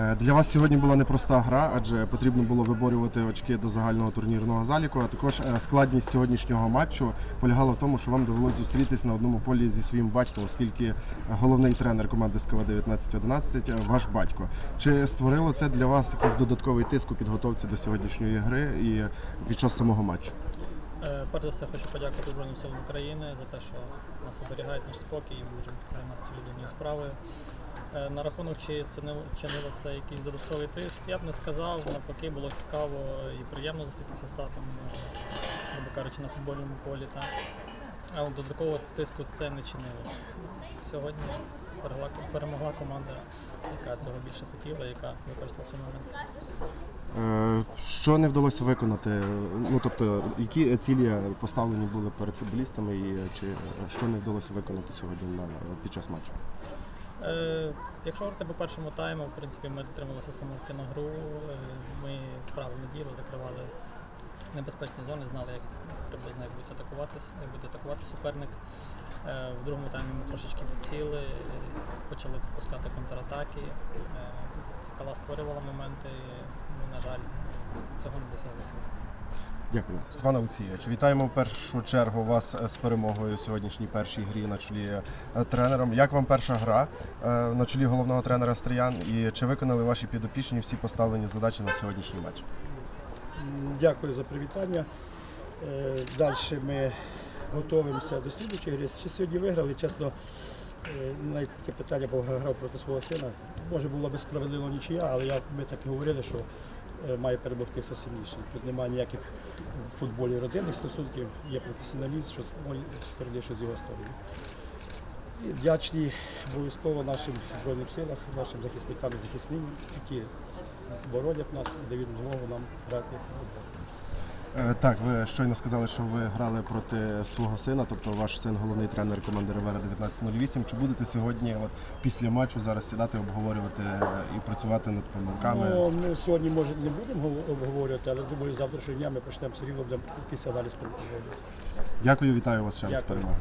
Е, Для вас сьогодні була непроста гра, адже потрібно було виборювати очки до загального турнірного заліку. А також е, складність сьогоднішнього матчу полягала в тому, що вам довелося зустрітись на одному полі зі своїм батьком, оскільки головний тренер команди Скала 1911 е, ваш батько. Чи створило це для вас якийсь додатковий тиск у підготовці до сьогоднішньої гри і під час самого матчу? Е, Перш за все хочу подякувати Збройним силам України за те, що нас оберігають наш спокій і можемо займатися людиною справою. Е, На рахунок, чи це не чинило це якийсь додатковий тиск, я б не сказав. Навпаки, було цікаво і приємно зустрітися з татом, е, грубо кажучи, на футбольному полі. Так. Але додаткового тиску це не чинило. Сьогодні перемогла, команда, яка цього більше хотіла, яка використала свій момент. Е, Що не вдалося виконати? Ну тобто, які цілі поставлені були перед футболістами, і чи що не вдалося виконати сьогодні під час матчу? Е, якщо говорити по першому тайму, в принципі, ми дотрималися установки на гру. Е, ми правильно діли, закривали небезпечні зони, знали, як приблизно як буде атакувати, як буде атакувати суперник. Е, в другому таймі ми трошечки підсіли, почали пропускати контратаки. Е, скала створювала моменти. Ми, на жаль, цього не досягли сьогодні. Дякую, Степан Олексійович. Вітаємо в першу чергу вас е, з перемогою у сьогоднішній першій грі на чолі е, тренером. Як вам перша гра е, на чолі головного тренера Стриян? І чи виконали ваші підопічні всі поставлені задачі на сьогоднішній матч? Дякую за привітання. Далі ми готуємося до слідчої гри. Чи сьогодні виграли? Чесно, навіть таке питання, бо грав проти свого сина. Може було би справедливо нічия, але ми так і говорили, що має перемогти хто сильніший. Тут немає ніяких в футболі родинних стосунків, є професіоналіст, що з моєї сторони, що з його сторони. І вдячні обов'язково нашим Збройним силам, нашим захисникам і захисникам, які боронять нас і дають змогу нам грати в футбол. Е, Так, ви щойно сказали, що ви грали проти свого сина, тобто ваш син головний тренер команди Ревера 1908. Чи будете сьогодні, от після матчу, зараз сідати, обговорювати е, і працювати над помилками? Ну, ми сьогодні, може, не будемо гов- обговорювати, але думаю, завтрашнього дня ми почнемо все рівно будемо якийсь аналіз проводити. Дякую, вітаю вас ще раз з перемогою.